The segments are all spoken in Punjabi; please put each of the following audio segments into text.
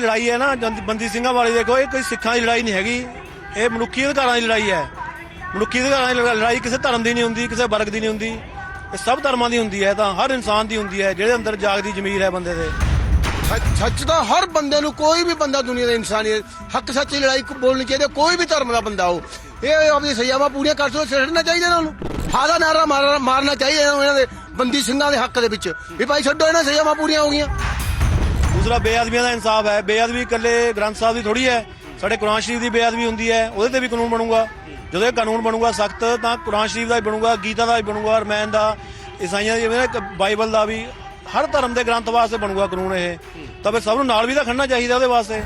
ਲੜਾਈ ਹੈ ਨਾ ਜੰਦ- ਬੰਦੀ ਸਿੰਘਾਂ ਵਾਲੀ ਦੇਖੋ ਇਹ ਕੋਈ ਸਿੱਖਾਂ ਦੀ ਲੜਾਈ ਨਹੀਂ ਹੈਗੀ। ਇਹ ਮਨੁੱਖੀ ਅਧਿਕਾਰਾਂ ਦੀ ਲੜਾਈ ਹੈ। ਮਨੁੱਖੀ ਅਧਿਕਾਰਾਂ ਦੀ ਲੜਾ- ਲੜਾਈ ਕਿਸੇ ਧਰਮ ਦੀ ਨਹੀਂ ਹੁੰਦੀ ਕਿਸੇ ਵਰਗ ਦੀ ਨਹੀਂ ਹੁੰਦੀ। ਇਹ ਸਭ ਧਰਮਾਂ ਦੀ ਹੁੰਦੀ ਹੈ ਤਾਂ ਹਰ ਇਨਸਾਨ ਦੀ ਹੁੰਦੀ ਹੈ ਜਿਹੜੇ ਅੰਦਰ ਜਾਗਦੀ ਜ਼ਮੀਰ ਹੈ ਬੰਦੇ ਦੇ। ਸੱਚ- ਸੱਚ ਦਾ ਹਰ ਬੰਦੇ ਨੂੰ ਕੋਈ ਵੀ ਬੰਦਾ ਦੁਨੀਆ ਦਾ ਇਨਸਾਨੀਅਤ ਹੱਕ ਸੱਚ ਦੀ ਲੜਾਈ ਬੋਲਣੀ ਚਾਹੀਦੀ ਹੈ, ਕੋਈ ਵੀ ਧਰਮ ਦਾ ਬੰਦਾ ਹੋ ਇਹ ਆਪਣੀ ਸਜ਼ਾਵਾਂ ਪੂਰੀਆਂ ਕਰ ਸੋ ਛੱਡਣਾ ਚਾਹੀਦਾ ਇਹਨਾਂ ਨੂੰ। ਹਾਦਾ ਨਾਰਾ ਮਾਰਨਾ ਮਾਰਨਾ ਚਾਹੀਦਾ ਇਹਨਾਂ ਨੂੰ, ਇਹਨਾਂ ਦੇ ਬੰਦੀ ਸਿੰਘਾਂ ਦੇ ਹੱਕ ਦੇ ਵਿੱਚ। ਵੀ ਭਾਈ ਛੱਡੋ ਇਹਨਾਂ ਸਜ਼ਾਵਾਂ ਪੂਰੀਆਂ ਹੋ ਗਈਆਂ। ਦੂਸਰਾ ਬੇਅਦਬੀਆਂ ਦਾ ਇਨਸਾਫ ਹੈ। ਬੇਅਦਬੀ ਇਕੱਲੇ ਗ੍ਰੰਥ ਸਾਹਿਬ ਦੀ ਥੋੜੀ ਹੈ। ਸਾਡੇ ਕੁਰਾਨ ਸ਼ਰੀਫ ਦੀ ਬੇਅਦਬੀ ਹੁੰਦੀ ਹੈ। ਉਹਦੇ ਤੇ ਵੀ ਕਾਨੂੰਨ ਬਣੂਗਾ। ਜਦੋਂ ਇਹ ਕਾਨੂੰਨ ਬਣੂਗਾ ਸਖਤ, ਤਾਂ ਕੁਰਾਨ ਸ਼ਰੀਫ ਦਾ ਵੀ ਬਣੂਗਾ, ਗੀਤਾ ਦਾ ਵੀ ਬਣੂਗਾ, ਰਮਾਇਣ ਦਾ, ਈਸਾਈਆਂ ਦੀ ਜਿਵੇਂ ਬਾਈਬਲ ਦਾ ਵੀ ਹਰ ਧਰਮ ਦੇ ਗ੍ਰੰਥ ਵਾਸਤੇ ਬਣੂਗਾ ਕਾਨੂੰਨ ਇਹ। ਤਾਂ ਫਿਰ ਸਭ ਨੂੰ ਨਾਲ ਵੀ ਤਾਂ ਖੜਨਾ ਚਾਹੀਦਾ ਉਹਦੇ ਵਾਸਤੇ।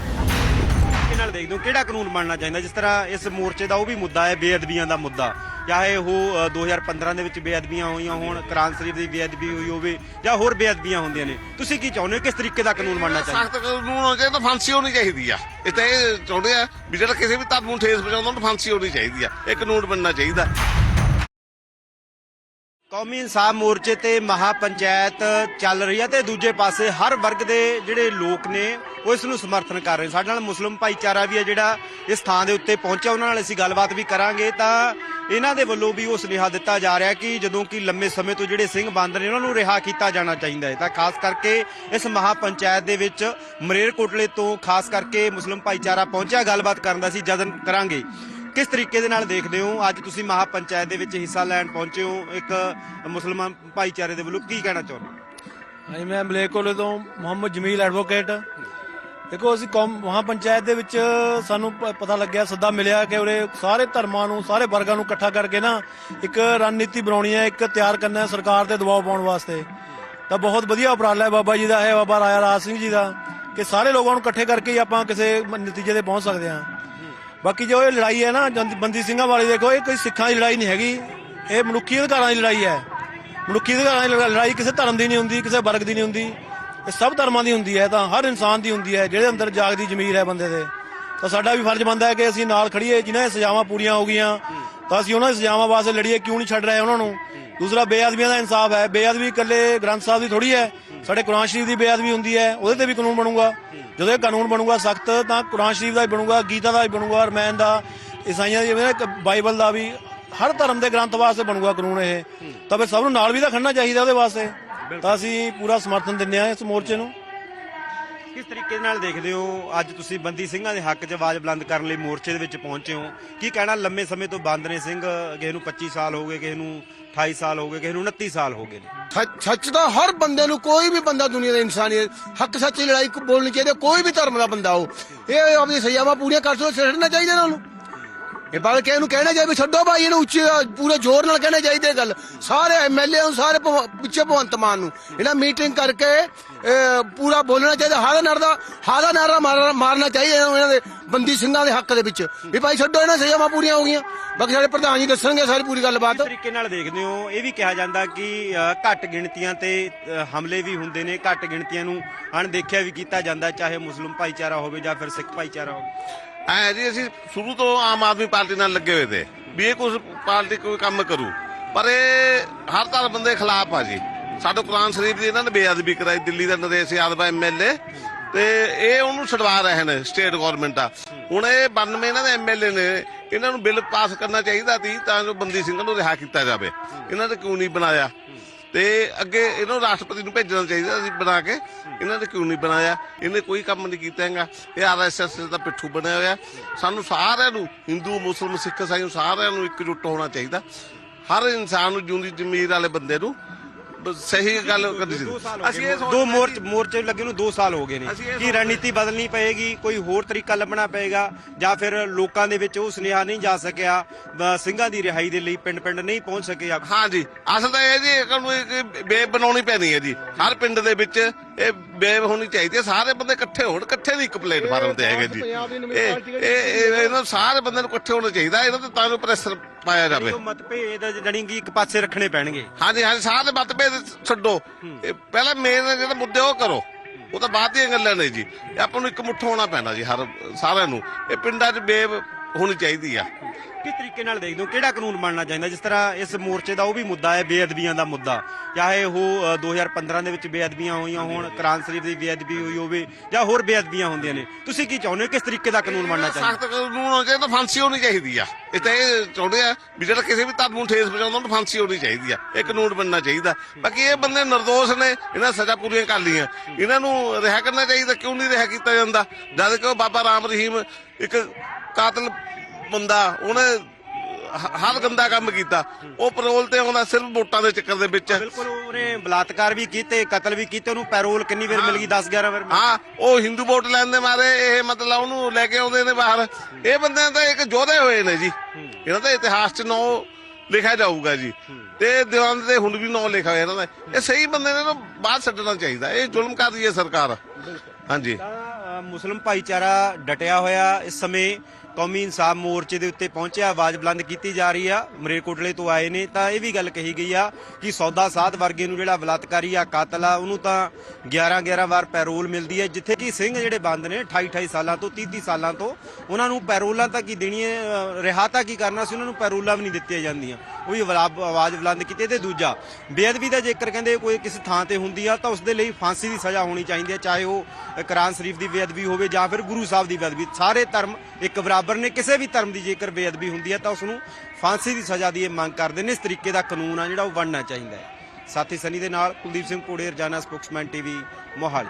ਦੇਖਦੇ ਹੋ ਕਿਹੜਾ ਕਾਨੂੰਨ ਬਣਨਾ ਚਾਹੀਦਾ? ਜਿਸ ਤਰ੍ਹਾਂ ਇਸ ਮੋਰਚੇ ਦਾ ਉਹ ਵੀ ਮੁੱਦਾ ਹੈ ਬੇਅਦਬੀਆਂ ਦਾ ਮੁੱਦਾ। ਚਾਹੇ ਉਹ ਅ, 2015 ਦੇ ਵਿੱਚ ਬੇਅਦਬੀਆਂ ਹੋਈਆਂ ਹੋਣ ਕੁਰਾਨ ਸ਼ਰੀਫ ਦੀ ਬੇਅਦਬੀ ਹੋਈ ਹੋਵੇ ਜਾਂ ਹੋਰ ਬੇਅਦਬੀਆਂ ਹੁੰਦੀਆਂ ਨੇ। ਤੁਸੀਂ ਕੀ ਚਾਹੁੰਦੇ ਹੋ ਕਿਸ ਤਰੀਕੇ ਦਾ ਕਾਨੂੰਨ ਬਣਨਾ ਚਾਹੀਦਾ ਸਖਤ ਕਾਨੂੰਨ ਹੋਣਾ ਚਾਹੀਦਾ ਫਾਂਸੀ ਹੋਣੀ ਚਾਹੀਦੀ ਆ। ਇਹ ਤਾਂ ਇਹ ਚਾਹੁੰਦੇ ਆ ਵੀ ਜਿਹੜਾ ਕਿਸੇ ਵੀ ਧਰਮ ਨੂੰ ਠੇਸ ਪਹੁੰਚਾਉਂਦਾ ਉਹਨੂੰ ਫਾਂਸੀ ਹੋਣੀ ਚਾਹੀਦੀ ਆ। ਇਹ ਕਾਨੂੰਨ ਬਣਨਾ ਚਾਹੀਦਾ। ਕੌਮੀ ਇਨਸਾਫ ਮੋਰਚੇ ਤੇ ਮਹਾ ਪੰਚਾਇਤ ਚੱਲ ਰਹੀ ਹੈ ਤੇ ਦੂਜੇ ਪਾਸੇ ਹਰ ਵਰਗ ਦੇ ਜਿਹੜੇ ਲੋਕ ਨੇ, ਉਹ ਇਸ ਨੂੰ ਸਮਰਥਨ ਕਰ ਰਹੇ ਸਾਡੇ ਨਾਲ ਮੁਸਲਿਮ ਭਾਈਚਾਰਾ ਵੀ ਹੈ ਜਿਹੜਾ ਇਸ ਥਾਂ ਦੇ ਉੱਤੇ ਪਹੁੰਚਿਆ। ਉਹਨਾਂ ਨਾਲ ਅਸੀਂ ਗੱਲਬਾਤ ਵੀ ਕਰਾਂਗੇ। ਤਾਂ ਇਹਨਾਂ ਦੇ ਵੱਲੋਂ ਵੀ ਉਹ ਸੁਨੇਹਾ ਦਿੱਤਾ ਜਾ ਰਿਹਾ ਕਿ ਜਦੋਂ ਕਿ ਲੰਮੇ ਸਮੇਂ ਤੋਂ ਜਿਹੜੇ ਸਿੰਘ ਬੰਦ ਨੇ, ਉਹਨਾਂ ਨੂੰ ਰਿਹਾ ਕੀਤਾ ਜਾਣਾ ਚਾਹੀਦਾ ਹੈ। ਤਾਂ ਖਾਸ ਕਰਕੇ ਇਸ ਮਹਾ ਪੰਚਾਇਤ ਦੇ ਵਿੱਚ ਮਰੇਰਕੋਟਲੇ ਤੋਂ ਖਾਸ ਕਰਕੇ ਮੁਸਲਿਮ ਭਾਈਚਾਰਾ ਪਹੁੰਚਿਆ। ਗੱਲਬਾਤ ਕਰਨ ਦਾ ਅਸੀਂ ਜਦਨ ਕਰਾਂਗੇ। ਕਿਸ ਤਰੀਕੇ ਦੇ ਨਾਲ ਦੇਖਦੇ ਹੋ? ਅੱਜ ਤੁਸੀਂ ਮਹਾ ਪੰਚਾਇਤ ਦੇ ਵਿੱਚ ਹਿੱਸਾ ਲੈਣ ਪਹੁੰਚੇ ਹੋ, ਇੱਕ ਮੁਸਲਮਾਨ ਭਾਈਚਾਰੇ ਦੇ ਵੱਲੋਂ ਕੀ ਕਹਿਣਾ ਚਾਹੁੰਦੇ ਹੋ ਹਾਂਜੀ, ਮੈਂ ਮਲੇਕੋਲੇ ਤੋਂ ਮੁਹੰਮਦ ਜਮੀਲ ਐਡਵੋਕੇਟ ਦੇਖੋ, ਅਸੀਂ ਕੌਮ ਮਹਾ ਪੰਚਾਇਤ ਦੇ ਵਿੱਚ ਸਾਨੂੰ ਪਤਾ ਲੱਗਿਆ, ਸੱਦਾ ਮਿਲਿਆ ਕਿ ਉਰੇ ਸਾਰੇ ਧਰਮਾਂ ਨੂੰ, ਸਾਰੇ ਵਰਗਾਂ ਨੂੰ ਇਕੱਠਾ ਕਰਕੇ ਨਾ ਇੱਕ ਰਣਨੀਤੀ ਬਣਾਉਣੀ ਹੈ, ਇੱਕ ਤਿਆਰ ਕਰਨਾ ਹੈ ਸਰਕਾਰ ਤੇ ਦਬਾਅ ਪਾਉਣ ਵਾਸਤੇ। ਤਾਂ ਬਹੁਤ ਵਧੀਆ ਉਪਰਾਲਾ ਹੈ ਬਾਬਾ ਜੀ ਦਾ ਹੈ ਬਾਬਾ ਰਾਜਾ ਰਾਜ ਸਿੰਘ ਜੀ ਦਾ, ਕਿ ਸਾਰੇ ਲੋਕਾਂ ਨੂੰ ਇਕੱਠੇ ਕਰਕੇ ਹੀ ਆਪਾਂ ਕਿਸੇ ਨਤੀਜੇ ਤੇ ਪਹੁੰਚ ਸਕਦੇ ਹਾਂ। ਬਾਕੀ ਜੋ ਇਹ ਲੜਾਈ ਹੈ ਨਾ, ਜੰਦ- ਬੰਦੀ ਸਿੰਘਾਂ ਵਾਲੀ ਦੇਖੋ, ਇਹ ਕੋਈ ਸਿੱਖਾਂ ਦੀ ਲੜਾਈ ਨਹੀਂ ਹੈਗੀ। ਇਹ ਮਨੁੱਖੀ ਅਧਿਕਾਰਾਂ ਦੀ ਲੜਾਈ ਹੈ। ਮਨੁੱਖੀ ਅਧਿਕਾਰਾਂ ਦੀ ਲੜਾਈ ਕਿਸੇ ਧਰਮ ਦੀ ਨਹੀਂ ਹੁੰਦੀ, ਕਿਸੇ ਵਰਗ ਦੀ ਨਹੀਂ ਹੁੰਦੀ। ਇਹ ਸਭ ਧਰਮਾਂ ਦੀ ਹੁੰਦੀ ਹੈ, ਤਾਂ ਹਰ ਇਨਸਾਨ ਦੀ ਹੁੰਦੀ ਹੈ, ਜਿਹੜੇ ਅੰਦਰ ਜਾਗਦੀ ਜ਼ਮੀਰ ਹੈ ਬੰਦੇ ਦੇ। ਤਾਂ ਸਾਡਾ ਵੀ ਫਰਜ਼ ਬਣਦਾ ਹੈ ਕਿ ਅਸੀਂ ਨਾਲ ਖੜੀਏ ਜਿਨ੍ਹਾਂ ਦੀਆਂ ਸਜ਼ਾਵਾਂ ਪੂਰੀਆਂ ਹੋ ਗਈਆਂ, ਤਾਂ ਅਸੀਂ ਉਹਨਾਂ ਦੀ ਸਜ਼ਾਵਾਂ ਵਾਸਤੇ ਲੜੀਏ, ਕਿਉਂ ਨਹੀਂ ਛੱਡ ਰਹੇ ਉਹਨਾਂ ਨੂੰ? ਦੂਸਰਾ ਬੇਅਦਬੀਆਂ ਦਾ ਇਨਸਾਫ ਹੈ। ਬੇਅਦਬੀ ਇਕੱਲੇ ਗ੍ਰੰਥ ਸਾਹਿਬ ਦੀ ਥੋੜੀ ਹੈ ਸਾਡੇ ਕੁਰਾਨ ਸ਼ਰੀਫ ਦੀ ਬੇਅਦਬੀ ਹੁੰਦੀ ਹੈ, ਉਹਦੇ ਤੇ ਵੀ ਕਾਨੂੰਨ ਬਣੂਗਾ। ਜਦੋਂ ਇਹ ਕਾਨੂੰਨ ਬਣੂਗਾ ਸਖਤ, ਤਾਂ ਕੁਰਾਨ ਸ਼ਰੀਫ ਦਾ ਵੀ ਬਣੂਗਾ, ਗੀਤਾ ਦਾ ਵੀ ਬਣੂਗਾ, ਰਮਾਇਣ ਦਾ, ਈਸਾਈਆਂ ਦੀ ਜਿਵੇਂ ਬਾਈਬਲ ਦਾ ਵੀ ਹਰ ਧਰਮ ਦੇ ਗ੍ਰੰਥ ਵਾਸਤੇ ਬਣੂਗਾ ਕਾਨੂੰਨ ਇਹ। ਤਾਂ ਫਿਰ ਸਭ ਨੂੰ ਨਾਲ ਵੀ ਤਾਂ ਖੜਨਾ ਚਾਹੀਦਾ ਉਹਦੇ ਵਾਸਤੇ। ਤਾਂ ਅਸੀਂ ਪੂਰਾ ਸਮਰਥਨ ਦਿੰਦੇ ਹਾਂ ਇਸ ਮੋਰਚੇ ਨੂੰ। ਕਿਸ ਤਰੀਕੇ ਨਾਲ ਦੇਖਦੇ ਹੋ? ਅੱਜ ਤੁਸੀਂ ਬੰਦੀ ਸਿੰਘਾਂ ਦੇ ਹੱਕ 'ਚ ਆਵਾਜ਼ ਬੁਲੰਦ ਕਰਨ ਲਈ ਮੋਰਚੇ ਦੇ ਵਿੱਚ ਪਹੁੰਚੇ ਹੋ। ਕੀ ਕਹਿਣਾ ਲੰਮੇ ਸਮੇਂ ਤੋਂ ਬੰਦ ਨੇ ਸਿੰਘ? ਕਿਸੇ ਨੂੰ 25 ਸਾਲ ਹੋ ਗਏ, ਕਿਸੇ ਨੂੰ 28 ਸਾਲ ਹੋ ਗਏ, ਕਿਸੇ ਨੂੰ 29 ਸਾਲ ਹੋ ਗਏ ਨੇ। ਸੱਚ- ਸੱਚ ਦਾ ਹਰ ਬੰਦੇ ਨੂੰ ਕੋਈ ਵੀ ਬੰਦਾ ਦੁਨੀਆ ਦਾ ਇਨਸਾਨੀਅਤ ਹੱਕ ਸੱਚ ਦੀ ਲੜਾਈ ਬੋਲਣੀ ਚਾਹੀਦੀ ਕੋਈ ਵੀ ਧਰਮ ਦਾ ਬੰਦਾ ਹੋ। ਇਹ ਆਪਣੀ ਸਜ਼ਾਵਾਂ ਪੂਰੀਆਂ ਕਰ ਸੋ ਛੱਡਣਾ ਚਾਹੀਦਾ ਇਹਨਾਂ ਨੂੰ। ਇਹ ਬਾਲ ਕੇ ਇਹਨੂੰ ਕਹਿਣਾ ਚਾਹੀਦਾ ਛੱਡੋ ਭਾਈ ਇਹਨੂੰ ਉੱਚੇ ਪੂਰੇ ਜ਼ੋਰ ਨਾਲ ਕਹਿਣਾ ਚਾਹੀਦਾ ਇਹ ਗੱਲ। ਸਾਰੇ ਐਮਐਲਏ ਨੂੰ ਸਾਰੇ ਭਗਵ- ਪਿੱਛੇ ਭਗਵੰਤ ਮਾਨ ਨੂੰ। ਇਹਨਾਂ ਮੀਟਿੰਗ ਕਰਕੇ ਇਹ, ਪੂਰਾ ਬੋਲਣਾ ਚਾਹੀਦਾ ਹਾਦਾ ਨਾਰਾ ਹਾਦਾ ਨਾਰਾ ਮਾਰਨਾ ਮਾਰਨਾ ਚਾਹੀਦਾ ਇਹਨਾਂ ਨੂੰ, ਇਹਨਾਂ ਦੇ ਬੰਦੀ ਸਿੰਘਾਂ ਦੇ ਹੱਕ ਦੇ ਵਿੱਚ। ਵੀ ਭਾਈ ਛੱਡੋ ਇਹਨਾਂ ਸਜ਼ਾਵਾਂ ਪੂਰੀਆਂ ਹੋ ਗਈਆਂ। ਬਾਕੀ ਸਾਡੇ ਪ੍ਰਧਾਨ ਜੀ ਦੱਸਣਗੇ ਸਾਰੀ ਪੂਰੀ ਗੱਲਬਾਤ। ਤਰੀਕੇ ਨਾਲ ਦੇਖਦੇ ਹੋ ਇਹ ਵੀ ਕਿਹਾ ਜਾਂਦਾ ਕਿ ਅ, ਘੱਟ ਗਿਣਤੀਆਂ ਤੇ ਅ, ਹਮਲੇ ਵੀ ਹੁੰਦੇ ਨੇ ਘੱਟ ਗਿਣਤੀਆਂ ਨੂੰ ਅਣਦੇਖਿਆ ਵੀ ਕੀਤਾ ਜਾਂਦਾ ਚਾਹੇ ਮੁਸਲਿਮ ਭਾਈਚਾਰਾ ਹੋਵੇ ਜਾਂ ਫਿਰ ਸਿੱਖ ਭਾਈਚਾਰਾ ਹੋਵੇ। ਐ ਜੀ, ਅਸੀਂ ਸ਼ੁਰੂ ਤੋਂ ਆਮ ਆਦਮੀ ਪਾਰਟੀ ਨਾਲ ਲੱਗੇ ਹੋਏ ਤੇ, ਵੀ ਇਹ ਕੁਝ ਪਾਰਟੀ ਕੋਈ ਕੰਮ ਕਰੂ। ਪਰ ਇਹ ਹਰ ਧਰਮ ਦੇ ਖਿਲਾਫ ਆ ਜੀ। ਸਾਡੇ ਕੁਰਾਨ ਸ਼ਰੀਫ ਦੀ ਇਹਨਾਂ ਨੇ ਬੇਅਦਬੀ ਕਰਾਈ, ਦਿੱਲੀ ਦਾ ਨਰੇਸ਼ ਯਾਦਵ ਐਮਐਲਏ ਤੇ ਇਹ ਉਹਨੂੰ ਛਡਵਾ ਰਹੇ ਨੇ ਸਟੇਟ ਗਵਰਨਮੈਂਟ ਆ। ਹੁਣ ਇਹ 92 ਇਹਨਾਂ ਦੇ ਐਮਐਲਏ ਨੇ, ਇਹਨਾਂ ਨੂੰ ਬਿੱਲ ਪਾਸ ਕਰਨਾ ਚਾਹੀਦਾ ਸੀ ਤਾਂ ਜੋ ਬੰਦੀ ਸਿੰਘਾਂ ਨੂੰ ਰਿਹਾ ਕੀਤਾ ਜਾਵੇ। ਇਹਨਾਂ ਨੇ ਕਿਉਂ ਨਹੀਂ ਬਣਾਇਆ? ਤੇ ਅੱਗੇ ਇਹਨੂੰ ਰਾਸ਼ਟਰਪਤੀ ਨੂੰ ਭੇਜਣਾ ਚਾਹੀਦਾ ਸੀ ਬਣਾ ਕੇ। ਇਹਨਾਂ ਨੇ ਕਿਉਂ ਨਹੀਂ ਬਣਾਇਆ? ਇਹਨੇ ਕੋਈ ਕੰਮ ਨਹੀਂ ਕੀਤਾ ਹੈਗਾ। ਇਹ ਆਰਐਸਐਸ ਦਾ ਪਿੱਠੂ ਬਣਿਆ ਹੋਇਆ। ਸਾਨੂੰ ਸਾਰਿਆਂ ਨੂੰ, ਹਿੰਦੂ, ਮੁਸਲਮਾਨ, ਸਿੱਖ ਇਸਾਈ ਸਾਰਿਆਂ ਨੂੰ ਇਕਜੁੱਟ ਹੋਣਾ ਚਾਹੀਦਾ। ਹਰ ਇਨਸਾਨ ਨੂੰ ਜਿਉਂਦੀ ਜ਼ਮੀਰ ਵਾਲੇ ਬੰਦੇ ਨੂੰ ਸਹੀ ਗੱਲ ਕਰਨੀ ਚਾਹੀਦੀ ਅਸੀਂ ਇਹ ਦੋ ਮੋਰਚ ਮੋਰਚੇ ਲੱਗੇ ਨੂੰ 2 ਸਾਲ ਹੋ ਗਏ ਨੇ। ਕੀ ਰਣਨੀਤੀ ਬਦਲਣੀ ਪਏਗੀ? ਕੋਈ ਹੋਰ ਤਰੀਕਾ ਲੱਭਣਾ ਪਏਗਾ? ਜਾਂ ਫਿਰ ਲੋਕਾਂ ਦੇ ਵਿੱਚ ਉਹ ਸੁਨੇਹਾ ਨਹੀਂ ਜਾ ਸਕਿਆ? ਸਿੰਘਾਂ ਦੀ ਰਿਹਾਈ ਦੇ ਲਈ ਪਿੰਡ ਪਿੰਡ ਨਹੀਂ ਪਹੁੰਚ ਸਕੇ ਆ ਹਾਂ ਜੀ। ਅਸਲ ਤਾਂ ਇਹ ਜੀ ਇਹਨਾਂ ਨੂੰ ਇੱਕ ਬਣਾਉਣੀ ਪੈਣੀ ਹੈ ਜੀ। ਹਰ ਪਿੰਡ ਦੇ ਵਿੱਚ ਇਹ ਵੇਵ ਹੋਣੀ ਚਾਹੀਦੀ ਹੈ। ਸਾਰੇ ਬੰਦੇ ਇਕੱਠੇ ਹੋਣ ਇਕੱਠੇ ਦੀ ਇੱਕ ਪਲੇਟਫਾਰਮ ਤੇ ਹੈਗੇ ਜੀ। ਇਹ ਇਹ ਇਹ- ਇਹਨਾਂ ਸਾਰੇ ਬੰਦੇ ਨੂੰ ਇਕੱਠੇ ਹੋਣਾ ਚਾਹੀਦਾ। ਇਹਨਾਂ ਤੇ ਤਾਂ ਜੋ ਪ੍ਰੈਸ਼ਰ ਪਾਇਆ ਜਾਵੇ। ਜੋ ਮਤਭੇਦ ਜਣੀ ਕਿ ਇੱਕ ਪਾਸੇ ਰੱਖਣੇ ਪੈਣਗੇ। ਹਾਂਜੀ ਹਾਂਜੀ ਸਾਰੇ ਮਤਭੇਦ ਛੱਡੋ। ਇਹ ਪਹਿਲਾਂ ਮੇਨ ਜਿਹੜੇ ਮੁੱਦੇ ਉਹ ਕਰੋ। ਉਹ ਤਾਂ ਬਾਅਦ ਦੀਆਂ ਗੱਲਾਂ ਨੇ ਜੀ। ਆਪਾਂ ਨੂੰ ਇੱਕ ਮੁੱਠ ਹੋਣਾ ਪੈਣਾ ਜੀ ਹਰ ਸਾਰਿਆਂ ਨੂੰ। ਇਹ ਪਿੰਡਾਂ 'ਚ ਬੇਵ ਹੋਣੀ ਚਾਹੀਦੀ ਆ। ਕਿਸ ਤਰੀਕੇ ਨਾਲ ਦੇਖਦੇ ਹੋ? ਕਿਹੜਾ ਕਾਨੂੰਨ ਬਣਨਾ ਚਾਹੀਦਾ? ਜਿਸ ਤਰ੍ਹਾਂ ਇਸ ਮੋਰਚੇ ਦਾ ਉਹ ਵੀ ਮੁੱਦਾ ਹੈ ਬੇਅਦਬੀਆਂ ਦਾ ਮੁੱਦਾ। ਚਾਹੇ ਉਹ ਅ, 2015 ਦੇ ਵਿੱਚ ਬੇਅਦਬੀਆਂ ਹੋਈਆਂ ਹੋਣ ਕੁਰਾਨ ਸ਼ਰੀਫ ਦੀ ਬੇਅਦਬੀ ਹੋਈ ਹੋਵੇ ਜਾਂ ਹੋਰ ਬੇਅਦਬੀਆਂ ਹੁੰਦੀਆਂ ਨੇ। ਤੁਸੀਂ ਕੀ ਚਾਹੁੰਦੇ ਹੋ? ਕਿਸ ਤਰੀਕੇ ਦਾ ਕਾਨੂੰਨ ਬਣਨਾ ਚਾਹੀਦਾ? ਸਖਤ ਕਾਨੂੰਨ ਹੋਣਾ ਚਾਹੀਦਾ ਫਾਂਸੀ ਹੋਣੀ ਚਾਹੀਦੀ ਆ। ਇਹ ਤਾਂ ਇਹ ਚਾਹੁੰਦੇ ਆ ਵੀ ਜਿਹੜਾ ਕਿਸੇ ਵੀ ਧਰਮ ਨੂੰ ਠੇਸ ਪਹੁੰਚਾਉਂਦਾ ਉਹਨੂੰ ਫਾਂਸੀ ਹੋਣੀ ਚਾਹੀਦੀ ਆ। ਇਹ ਕਾਨੂੰਨ ਬਣਨਾ ਚਾਹੀਦਾ। ਬਾਕੀ ਇਹ ਬੰਦੇ ਨਿਰਦੋਸ਼ ਨੇ ਇਹਨਾਂ ਸਜ਼ਾ ਪੂਰੀਆਂ ਕਰ ਲਈਆਂ। ਇਹਨਾਂ ਨੂੰ ਰਿਹਾ ਕਰਨਾ ਚਾਹੀਦਾ ਕਿਉਂ ਨਹੀਂ ਰਿਹਾ ਕੀਤਾ ਜਾਂਦਾ? ਜਦ ਕਿ ਉਹ ਬਾਬਾ ਰਾਮ ਰਹੀਮ ਇੱਕ ਕਾਤਲ ਬੰਦਾ ਉਹਨੇ ਹਰ ਗੰਦਾ ਕੰਮ ਕੀਤਾ। ਉਹ ਪਰੋਲ ਤੇ ਆਉਂਦਾ ਸਿਰਫ ਵੋਟਾਂ ਦੇ ਚੱਕਰ ਦੇ ਵਿੱਚ। ਬਿਲਕੁਲ ਉਹਨੇ ਬਲਾਤਕਾਰ ਵੀ ਕੀਤੇ ਕਤਲ ਵੀ ਕੀਤੇ ਉਹਨੂੰ ਪੈਰੋਲ ਕਿੰਨੀ ਵਾਰ ਮਿਲ ਗਈ 10 11 ਵਾਰ। ਹਾਂ ਉਹ ਹਿੰਦੂ ਵੋਟ ਲੈਣ ਦੇ ਮਾਰੇ ਇਹ ਮਤਲਬ ਉਹਨੂੰ ਲੈ ਕੇ ਆਉਂਦੇ ਨੇ ਬਾਹਰ। ਇਹ ਬੰਦਿਆਂ ਤਾਂ ਇੱਕ ਯੋਧੇ ਹੋਏ ਨੇ ਜੀ। ਇਹਨਾਂ ਦਾ ਇਤਿਹਾਸ 'ਚ ਨਾਂ ਲਿਖਿਆ ਜਾਊਗਾ ਜੀ। ਤੇ ਦੀਵਾਨ ਤੇ ਹੁਣ ਵੀ ਨਾਂ ਲਿਖਿਆ ਹੋਇਆ ਇਹਨਾਂ ਦਾ। ਇਹ ਸਹੀ ਬੰਦੇ ਨੇ ਨਾ ਬਾਹਰ ਛੱਡਣਾ ਚਾਹੀਦਾ। ਇਹ ਜ਼ੁਲਮ ਕਰ ਰਹੀ ਹੈ ਸਰਕਾਰ। ਹਾਂਜੀ। ਮੁਸਲਿਮ ਭਾਈਚਾਰਾ ਡਟਿਆ ਹੋਇਆ ਇਸ ਸਮੇਂ। ਕੌਮੀ ਇਨਸਾਫ ਮੋਰਚੇ ਦੇ ਉੱਤੇ ਪਹੁੰਚਿਆ ਆਵਾਜ਼ ਬੁਲੰਦ ਕੀਤੀ ਜਾ ਰਹੀ ਆ। ਮਰੇਕੋਟਲੇ ਤੋਂ ਆਏ ਨੇ ਤਾਂ ਇਹ ਵੀ ਗੱਲ ਕਹੀ ਗਈ ਆ ਕਿ ਸੌਦਾ ਸਾਧ ਵਰਗੇ ਨੂੰ ਜਿਹੜਾ ਬਲਾਤਕਾਰੀ ਆ ਕਾਤਲ ਆ ਉਹਨੂੰ ਤਾਂ 11 11 ਵਾਰ ਪੈਰੋਲ ਮਿਲਦੀ ਹੈ। ਜਿੱਥੇ ਕਿ ਸਿੰਘ ਜਿਹੜੇ ਬੰਦ ਨੇ 28 28 ਸਾਲਾਂ ਤੋਂ 30 30 ਸਾਲਾਂ ਤੋਂ ਉਹਨਾਂ ਨੂੰ ਪੈਰੋਲਾਂ ਤਾਂ ਕੀ ਦੇਣੀ ਰਿਹਾ ਤਾਂ ਕੀ ਕਰਨਾ ਸੀ ਉਹਨਾਂ ਨੂੰ ਪੈਰੋਲਾਂ ਵੀ ਨਹੀਂ ਦਿੱਤੀਆਂ ਜਾਂਦੀਆਂ। ਉਹ ਵੀ ਆਵਾ- ਆਵਾਜ਼ ਬੁਲੰਦ ਕੀਤੀ ਤੇ ਦੂਜਾ ਬੇਅਦਬੀ ਦਾ ਜੇਕਰ ਕਹਿੰਦੇ ਕੋਈ ਕਿਸੇ ਥਾਂ ਤੇ ਹੁੰਦੀ ਆ ਤਾਂ ਉਸ ਦੇ ਲਈ ਫਾਂਸੀ ਦੀ ਸਜ਼ਾ ਹੋਣੀ ਚਾਹੀਦੀ ਹੈ ਚਾਹੇ ਉਹ ਅ, ਕੁਰਾਨ ਸ਼ਰੀਫ ਦੀ ਬੇਅਦਬੀ ਹੋਵੇ ਜਾਂ ਫਿਰ ਗੁਰੂ ਸਾਹਿਬ ਦੀ ਬੇਅਦਬੀ। ਸਾਰੇ ਧਰਮ ਇੱਕ ਬਰਾਬਰ ਨੇ ਕਿਸੇ ਵੀ ਧਰਮ ਦੀ ਜੇਕਰ ਬੇਅਦਬੀ ਹੁੰਦੀ ਹੈ ਤਾਂ ਉਸ ਨੂੰ ਫਾਂਸੀ ਦੀ ਸਜ਼ਾ ਦੀ ਇਹ ਮੰਗ ਕਰਦੇ ਨੇ। ਇਸ ਤਰੀਕੇ ਦਾ ਕਾਨੂੰਨ ਆ ਜਿਹੜਾ ਉਹ ਬਣਨਾ ਚਾਹੀਦਾ ਹੈ। ਸਾਥੀ ਸਨੀ ਦੇ ਨਾਲ ਕੁਲਦੀਪ ਸਿੰਘ ਕੋੜੇ ਰਜਾਨਾ, ਸਪੋਕਸਮੈਨ ਟੀਵੀ, ਮੋਹਾਲੀ।